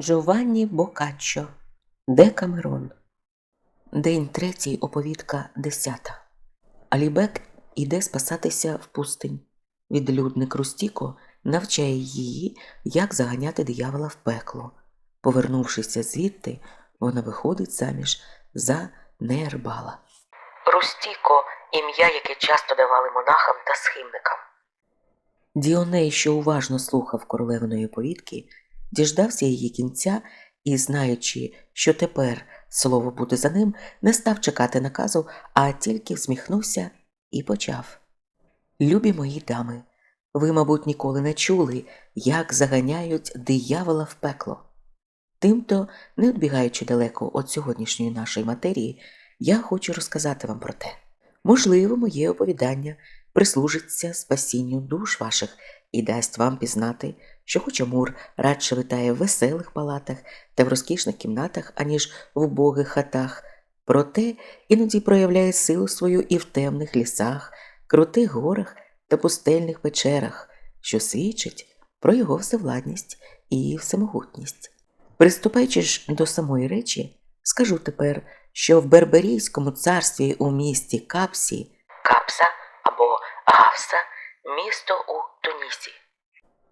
Джованні Бокаччо Декамерон День третій, оповідка десята. Алібек іде спасатися в пустинь. Відлюдник Рустіко навчає її, як заганяти диявола в пекло. Повернувшися звідти, вона виходить заміж за Нербала. Рустіко ім'я, яке часто давали монахам та схимникам. Діоней, що уважно слухав королевиної повідки, діждався її кінця і, знаючи, що тепер слово буде за ним, не став чекати наказу, а тільки всміхнувся і почав. Любі мої дами, ви, мабуть, ніколи не чули, як заганяють диявола в пекло. Тимто, не відбігаючи далеко від сьогоднішньої нашої матерії, я хочу розказати вам про те. Можливо, моє оповідання прислужиться спасінню душ ваших і дасть вам пізнати, що хоч Амур радше витає в веселих палатах та в розкішних кімнатах, аніж в убогих хатах, проте іноді проявляє силу свою і в темних лісах, крутих горах та пустельних печерах, що свідчить про його всевладність і всемогутність. Приступаючи ж до самої речі, скажу тепер, що в Берберійському царстві у місті Капсі Капса або Гавса місто у Тунісі.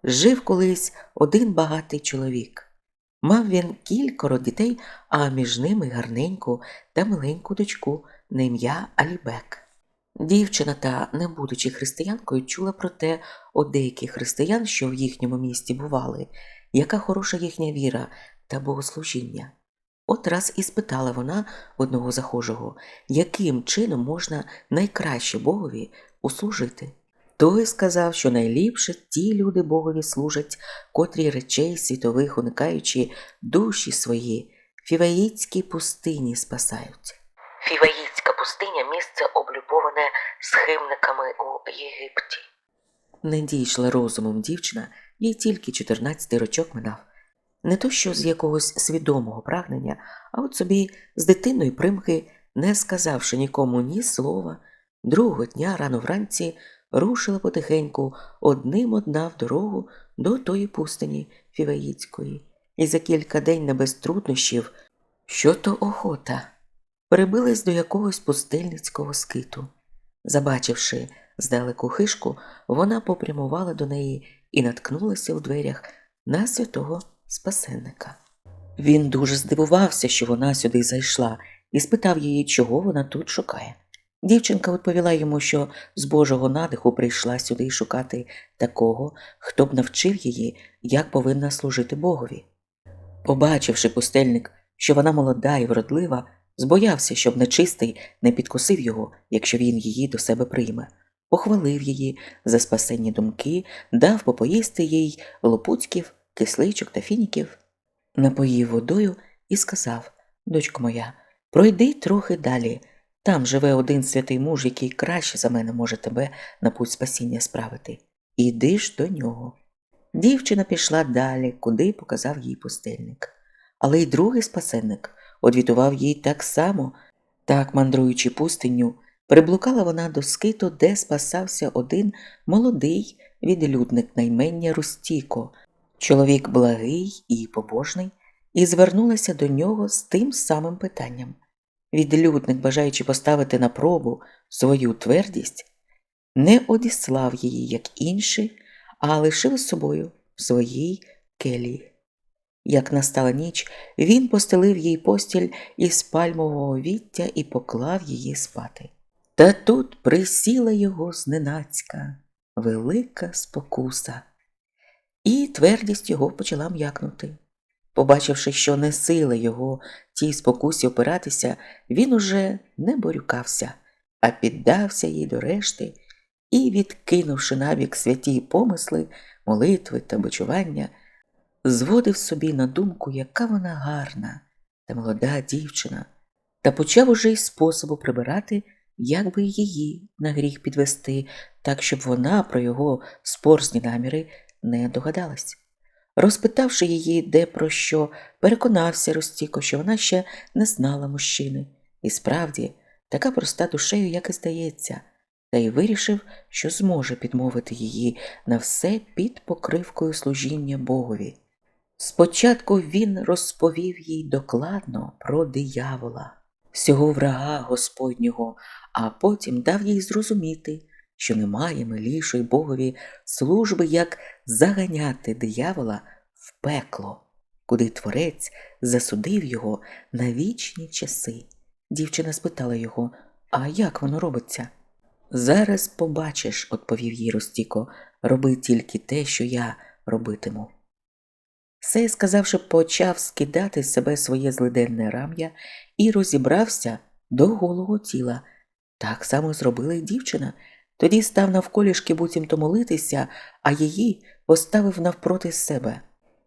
Жив колись один багатий чоловік. Мав він кількоро дітей, а між ними гарненьку та миленьку дочку на ім'я Алібек. Дівчина та, не будучи християнкою, чула про те от деяких християн, що в їхньому місті бували, яка хороша їхня віра та богослужіння. От раз і спитала вона одного захожого, яким чином можна найкраще Богові услужити. Той сказав, що найліпше ті люди Богові служать, котрі речей світових, уникаючи душі свої, фіваїцькій пустині спасають. Фіваїцька пустиня місце облюбоване схимниками у Єгипті. Не дійшла розумом дівчина, їй тільки 14 рочок минав. Не то що з якогось свідомого прагнення, а от собі з дитиної примки, не сказавши нікому ні слова, другого дня рано вранці рушила потихеньку одним одна в дорогу до тої пустині Фіваїцької, і за кілька день не без труднощів, що то охота, прибилась до якогось пустельницького скиту. Забачивши здалеку хишку, вона попрямувала до неї і наткнулася в дверях на святого спасенника. Він дуже здивувався, що вона сюди зайшла, і спитав її, чого вона тут шукає. Дівчинка відповіла йому, що з Божого надиху прийшла сюди шукати такого, хто б навчив її, як повинна служити Богові. Побачивши пустельник, що вона молода і вродлива, збоявся, щоб нечистий не підкосив його, якщо він її до себе прийме, похвалив її за спасенні думки, дав попоїсти їй лопуцьків, кисличок та фініків, напоїв водою і сказав Дочко моя, пройди трохи далі. Там живе один святий муж, який краще за мене може тебе на путь спасіння справити. Іди ж до нього. Дівчина пішла далі, куди показав їй пустельник. Але й другий спасенник одвітував їй так само, так, мандруючи пустиню, приблукала вона до скиту, де спасався один молодий відлюдник на імення Рустіко, чоловік благий і побожний, і звернулася до нього з тим самим питанням. Відлюдник, бажаючи поставити на пробу свою твердість, не одіслав її, як інші, а лишив з собою в своїй келії. Як настала ніч, він постелив їй постіль із пальмового віття і поклав її спати. Та тут присіла його зненацька велика спокуса, і твердість його почала м'якнути. Побачивши, що не сила його тій спокусі опиратися, він уже не борюкався, а піддався їй до решти і, відкинувши набік святі помисли, молитви та бичування, зводив собі на думку, яка вона гарна та молода дівчина, та почав уже й способу прибирати, як би її на гріх підвести, так щоб вона про його спорсні наміри не догадалась. Розпитавши її, де про що, переконався Ростіко, що вона ще не знала мужчини, і справді така проста душею, як і здається, та й вирішив, що зможе підмовити її на все під покривкою служіння Богові. Спочатку він розповів їй докладно про диявола, всього врага Господнього, а потім дав їй зрозуміти, що немає милішої Богові служби, як заганяти диявола в пекло, куди творець засудив його на вічні часи. Дівчина спитала його, а як воно робиться? Зараз побачиш, відповів їй Ростіко, роби тільки те, що я робитиму. Сей, сказавши, почав скидати з себе своє злиденне рам'я і розібрався до голого тіла. Так само зробила й дівчина. Тоді став навколішки буцімто молитися, а її поставив навпроти себе.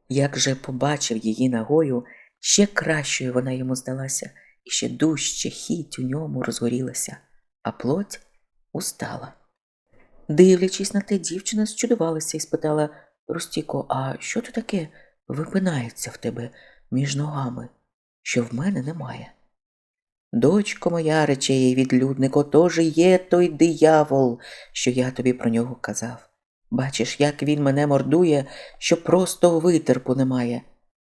Як же побачив її нагою, ще кращою вона йому здалася, і ще дужче хіть у ньому розгорілася, а плоть устала. Дивлячись на те, дівчина зчудувалася і спитала Ростіко, а що то таке випинається в тебе між ногами, що в мене немає? Дочко моя, рече їй відлюдник, отож є той диявол, що я тобі про нього казав. Бачиш, як він мене мордує, що просто витерпу немає.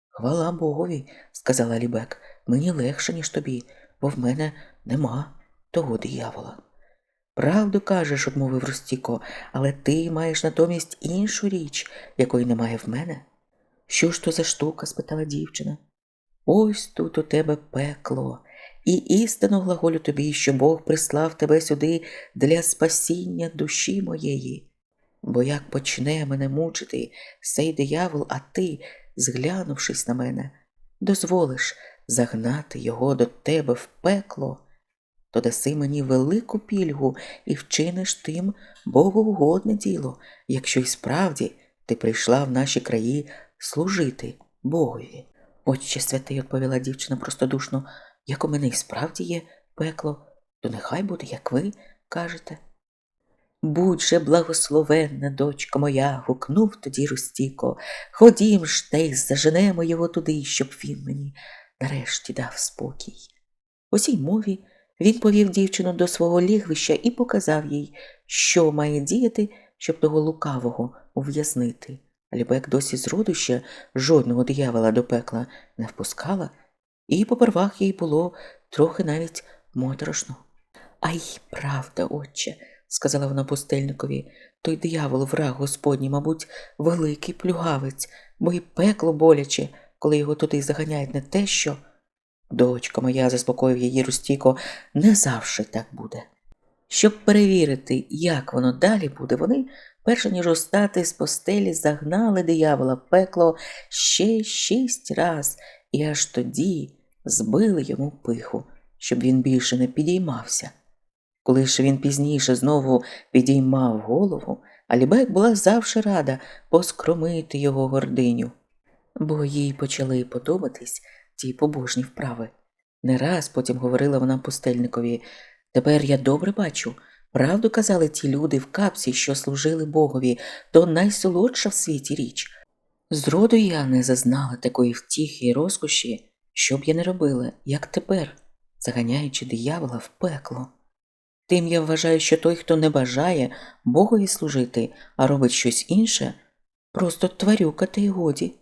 Хвала Богові, сказала Лібек, мені легше, ніж тобі, бо в мене нема того диявола. Правду кажеш, одмовив Ростіко, але ти маєш натомість іншу річ, якої немає в мене. Що ж то за штука? спитала дівчина. Ось тут у тебе пекло, і істинно глаголю тобі, що Бог прислав тебе сюди для спасіння душі моєї. Бо як почне мене мучити сей диявол, а ти, зглянувшись на мене, дозволиш загнати його до тебе в пекло, то даси мені велику пільгу і вчиниш тим богоугодне діло, якщо й справді ти прийшла в наші краї служити Богові. Отче святий, відповіла дівчина простодушно, як у мене і справді є пекло, то нехай буде, як ви кажете. Будь же благословенна, дочка моя, гукнув тоді Рустіко. Ходім ж й заженемо його туди, щоб він мені нарешті дав спокій. У цій мові він повів дівчину до свого лігвища і показав їй, що має діяти, щоб того лукавого ув'язнити. Лібек досі з роду жодного диявола до пекла не впускала, і попервах їй було трохи навіть моторошно. Ай, правда, отче, сказала вона пустельникові, той диявол, враг господній, мабуть, великий плюгавець, бо й пекло боляче, коли його туди заганяють не те, що. Дочка моя, заспокоїв її Рустіко, не завжди так буде. Щоб перевірити, як воно далі буде, вони, перш ніж устати з постелі, загнали диявола в пекло ще шість раз і аж тоді збили йому пиху, щоб він більше не підіймався. Коли ж він пізніше знову підіймав голову, Алібек була завжди рада поскромити його гординю, бо їй почали подобатись ті побожні вправи. Не раз потім говорила вона пустельникові тепер я добре бачу. Правду казали ті люди в капсі, що служили Богові, то найсолодша в світі річ. Зроду я не зазнала такої втіхи і розкоші, що б я не робила, як тепер, заганяючи диявола в пекло. Тим я вважаю, що той, хто не бажає Богові служити, а робить щось інше, просто тварюка та й годі.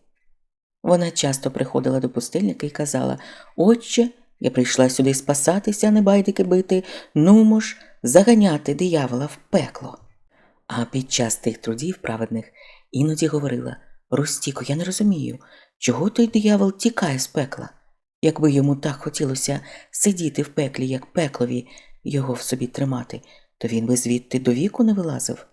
Вона часто приходила до пустельника і казала Отче, я прийшла сюди спасатися, а не байдики бити, нумо ж заганяти диявола в пекло. А під час тих трудів праведних іноді говорила Ростіко, я не розумію, чого той диявол тікає з пекла. Якби йому так хотілося сидіти в пеклі, як пеклові, його в собі тримати, то він би звідти до віку не вилазив.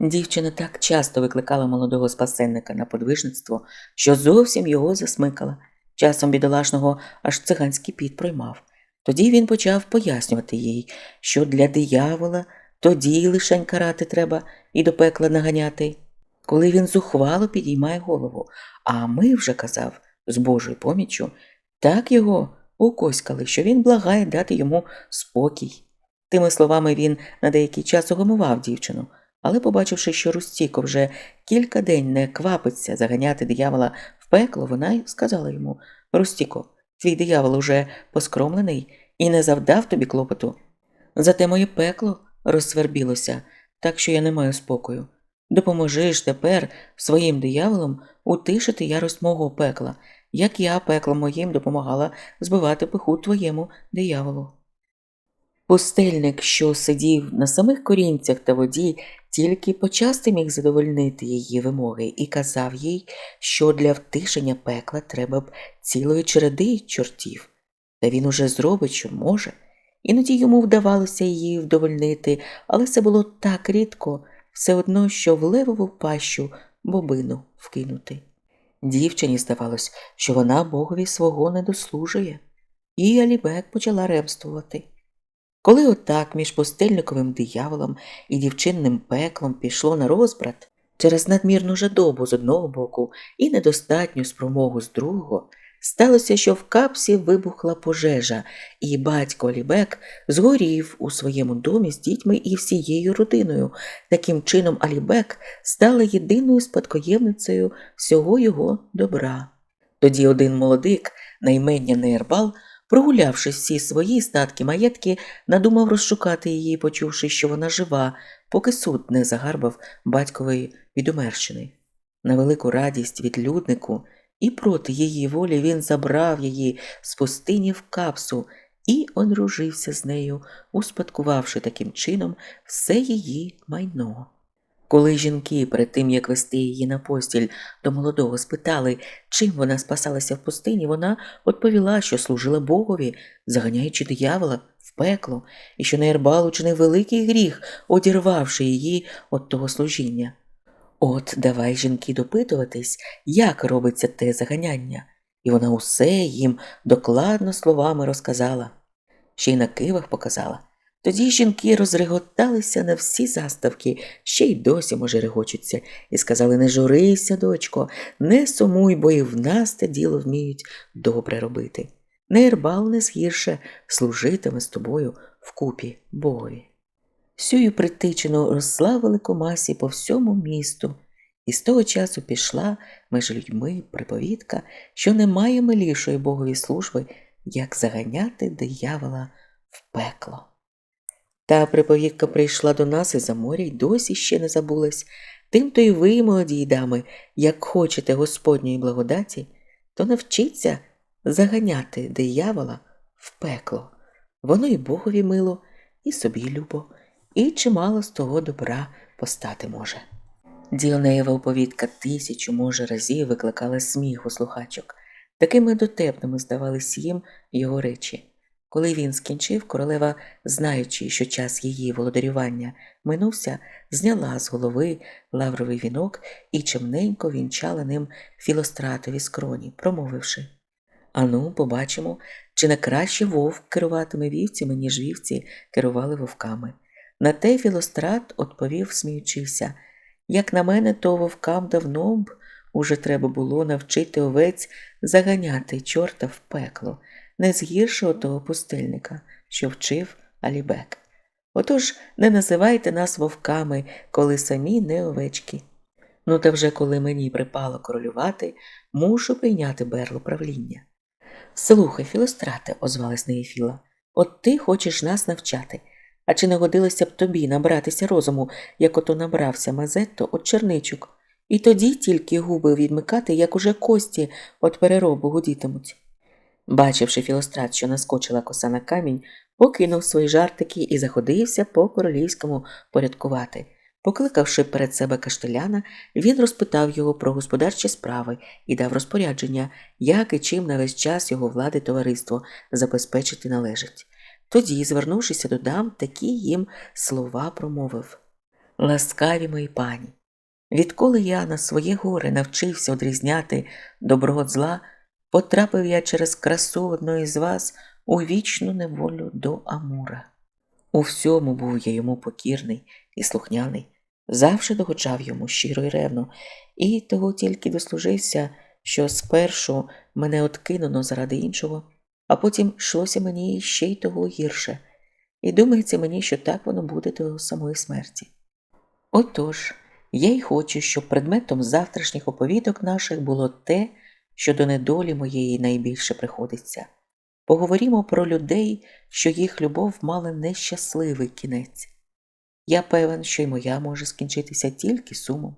Дівчина так часто викликала молодого спасенника на подвижництво, що зовсім його засмикала. Часом бідолашного аж циганський піт проймав. Тоді він почав пояснювати їй, що для диявола тоді лишень карати треба і до пекла наганяти, коли він зухвало підіймає голову. А ми вже казав, з Божою поміччю, так його укоськали, що він благає дати йому спокій. Тими словами він на деякий час угамував дівчину, але, побачивши, що Рустіко вже кілька день не квапиться заганяти диявола в пекло, вона й сказала йому Рустіко, твій диявол уже поскромлений і не завдав тобі клопоту. Зате моє пекло розсвербілося, так що я не маю спокою. Допоможи ж тепер своїм дияволам утишити ярость мого пекла, як я пеклом моїм допомагала збивати пиху твоєму дияволу. Пустельник, що сидів на самих корінцях та воді, тільки почасти міг задовольнити її вимоги і казав їй, що для втишення пекла треба б цілої череди чортів, та він уже зробить, що може. Іноді йому вдавалося її вдовольнити, але це було так рідко, все одно, що в левову пащу бобину вкинути. Дівчині здавалось, що вона богові свого не дослужує, і Алібек почала ремствувати. Коли отак між постельниковим дияволом і дівчинним пеклом пішло на розбрат через надмірну жадобу з одного боку і недостатню спромогу з другого, сталося, що в капсі вибухла пожежа, і батько Алібек згорів у своєму домі з дітьми і всією родиною. Таким чином Алібек стала єдиною спадкоємницею всього його добра. Тоді один молодик, на імення Нейрбал, прогулявши всі свої статки маєтки, надумав розшукати її, почувши, що вона жива, поки суд не загарбав батькової відумерщини. На велику радість відлюднику і проти її волі він забрав її з пустині в капсу і одружився з нею, успадкувавши таким чином все її майно. Коли жінки, перед тим як вести її на постіль до молодого, спитали, чим вона спасалася в пустині, вона відповіла, що служила Богові, заганяючи диявола в пекло, і що Нейрбал учинив великий гріх, одірвавши її від того служіння. От давай жінки допитуватись, як робиться те заганяння, і вона усе їм докладно словами розказала, ще й на кивах показала. Тоді жінки розреготалися на всі заставки, ще й досі, може, регочуться, і сказали не журися, дочко, не сумуй, бо і в нас те діло вміють добре робити. Нейрбал не згірше служитиме з тобою вкупі Богові. Сюю притичину розславили комасі по всьому місту, і з того часу пішла між людьми приповідка, що немає милішої богові служби, як заганяти диявола в пекло. Та приповідка прийшла до нас із за моря й досі ще не забулась. Тим то й ви, молоді дами, як хочете Господньої благодаті, то навчіться заганяти диявола в пекло. Воно і Богові мило, і собі любо, і чимало з того добра постати може. Діонеєва оповідка тисячу, може, разів викликала сміх у слухачок. Такими дотепними здавались їм його речі. Коли він скінчив, королева, знаючи, що час її володарювання минувся, зняла з голови лавровий вінок і чимненько вінчала ним філостратові скроні, промовивши Ану, побачимо, чи не краще вовк керуватиме вівцями, ніж вівці керували вовками. На те філострат відповів, сміючися як на мене, то вовкам давно б уже треба було навчити овець заганяти чорта в пекло не з гіршого того пустельника, що вчив Алібек. Отож не називайте нас вовками, коли самі не овечки. Ну, та вже коли мені припало королювати, мушу прийняти берло правління. Слухай, Філострате, озвалась Неєфіла, от ти хочеш нас навчати. А чи не годилося б тобі набратися розуму, як ото набрався Мазетто от черничок, і тоді тільки губи відмикати, як уже кості от переробу гудітимуть. Бачивши Філострат, що наскочила коса на камінь, покинув свої жартики і заходився по королівському порядкувати. Покликавши перед себе каштеляна, він розпитав його про господарчі справи і дав розпорядження, як і чим на весь час його влади товариство забезпечити належить. Тоді, звернувшися до дам, такі їм слова промовив Ласкаві мої пані, відколи я на своє горе навчився одрізняти добро від зла, потрапив я через красу одної з вас у вічну неволю до Амура. У всьому був я йому покірний і слухняний, завжди догоджав йому щиро й ревно, і того тільки дослужився, що спершу мене откинуно заради іншого, а потім йшлося мені ще й того гірше, і думається мені, що так воно буде до самої смерті. Отож, я й хочу, щоб предметом завтрашніх оповідок наших було те, що до недолі моєї найбільше приходиться. Поговоримо про людей, що їх любов мала нещасливий кінець. Я певен, що й моя може скінчитися тільки сумом.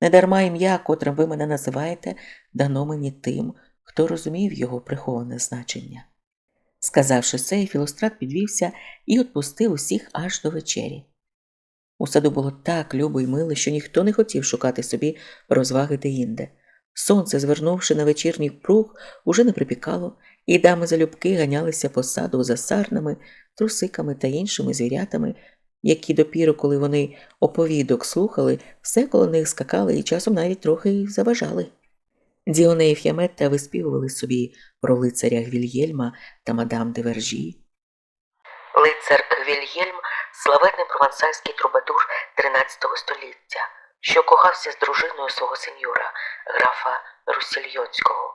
Недарма ім'я, котрим ви мене називаєте, дано мені тим, хто розумів його приховане значення. Сказавши це, Філострат підвівся і відпустив усіх аж до вечері. У саду було так любо й мило, що ніхто не хотів шукати собі розваги деінде. Сонце, звернувши на вечірній пруг, уже не припікало, і дами залюбки ганялися по саду за сарнами, трусиками та іншими звірятами, які допіру, коли вони оповідок слухали, все коло них скакали і часом навіть трохи заважали. Діоне і Ф'яметта виспівували собі про лицаря Гвільєльма та мадам де Вержі. Лицар Гвільєльм славетний провансальський трубадур 13 століття, що кохався з дружиною свого сеньора, графа Русільйонського,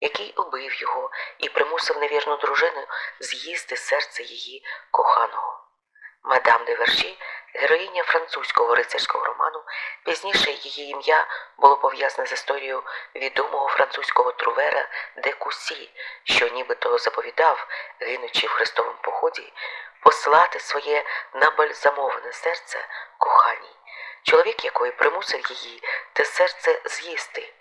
який убив його і примусив невірну дружину з'їсти серце її коханого. Мадам де Верші, героїня французького рицарського роману, пізніше її ім'я було пов'язане з історією відомого французького трувера де Кусі, що нібито заповідав, гинучи в хрестовому поході, послати своє набальзамоване серце коханій, чоловік якої примусив її те серце з'їсти.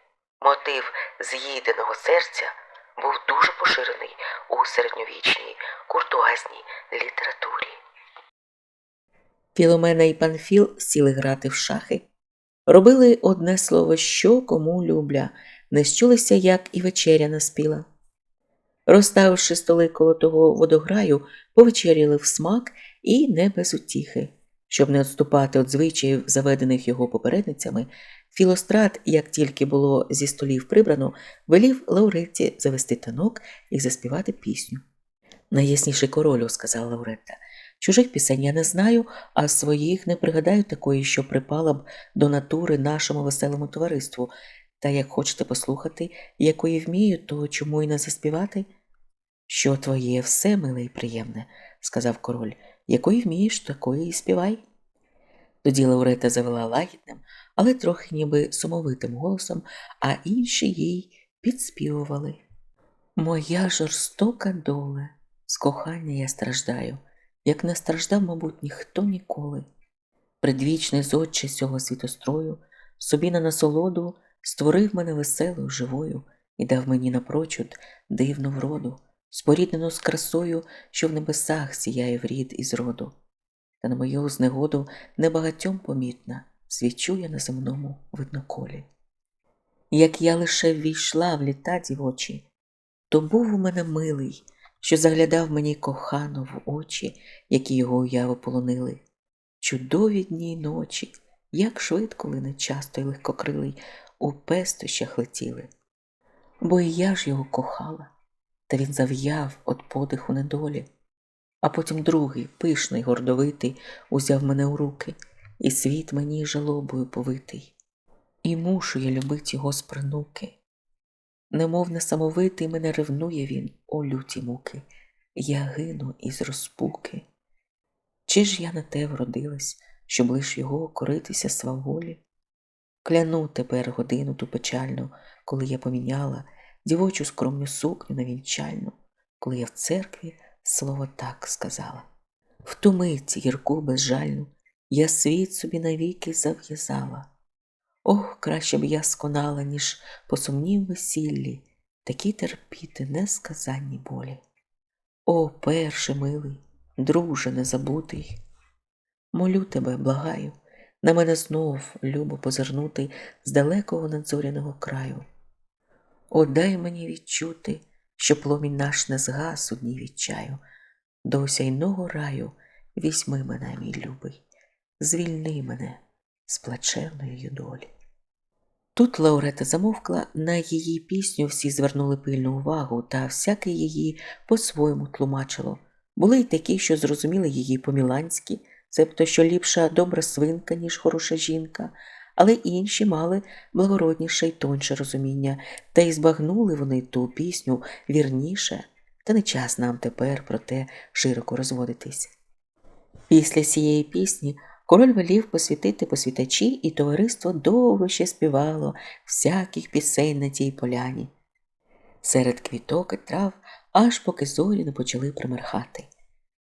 Мотив з'їденого серця був дуже поширений у середньовічній куртуазній літературі. Філомена і Панфіл сіли грати в шахи, робили одне слово що кому любля, не щулися, як і вечеря наспіла. Розставивши столи коло того водограю, повечеряли в смак і не без утіхи. Щоб не відступати від звичаїв, заведених його попередницями, Філострат, як тільки було зі столів прибрано, велів Лауретті завести танок і заспівати пісню. Найясніший королю, сказала Лауретта. Чужих пісень я не знаю, а своїх не пригадаю такої, що припала б до натури нашому веселому товариству. Та як хочете послухати, якої вмію, то чому й не заспівати? Що твоє все миле і приємне, сказав король, якої вмієш, такої і співай. Тоді Лаурета завела лагідним, але трохи ніби сумовитим голосом, а інші їй підспівували. Моя жорстока доле, з кохання я страждаю, як не страждав, мабуть, ніхто ніколи. Предвічний зодче цього світострою, собі на насолоду створив мене веселою, живою і дав мені напрочуд дивну вроду, споріднену з красою, що в небесах сіяє в рід із роду. Та на мою знегоду небагатьом помітна, свічу я на земному видноколі. Як я лише ввійшла в літа дівочі, то був у мене милий, що заглядав мені кохано в очі, які його уяви полонили. Чудові дні й ночі, як швидко лине часто й легкокрилий, у пестощах летіли. Бо і я ж його кохала, та він зав'яв от подиху недолі. А потім другий, пишний, гордовитий, узяв мене у руки, і світ мені жалобою повитий. І мушу я любить його з принуки. Немов несамовитий мене ревнує він, о люті муки, я гину із розпуки. Чи ж я на те вродилась, щоб лиш його коритися сваволі? Кляну тепер годину ту печальну, коли я поміняла дівочу скромну сукню на вінчальну, коли я в церкві слово так сказала. В ту мить гірку безжальну я світ собі навіки зав'язала. Ох, краще б я сконала, ніж по сумнім весіллі, такі терпіти несказанні болі. О, перше милий, друже незабутий, молю тебе, благаю, на мене знов любо позирнути з далекого надзоряного краю. О, дай мені відчути, що пломінь наш не згас у дні відчаю, до осяйного раю візьми мене, мій любий, звільни мене з плачевної долі. Тут Лаурета замовкла, на її пісню всі звернули пильну увагу, та всяке її по-своєму тлумачило. Були й такі, що зрозуміли її по-міланськи, цебто що ліпша добра свинка, ніж хороша жінка, але інші мали благородніше й тонше розуміння, та й збагнули вони ту пісню вірніше, та не час нам тепер про те широко розводитись. Після цієї пісні король велів посвітити посвітачі, і товариство довго ще співало всяких пісень на тій поляні. Серед квіток і трав, аж поки зорі не почали примерхати.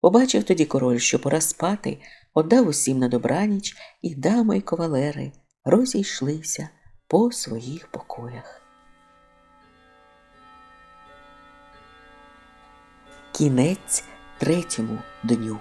Побачив тоді король, що пора спати, Оддав усім на добраніч, і дами й кавалери розійшлися по своїх покоях. Кінець третьому дню.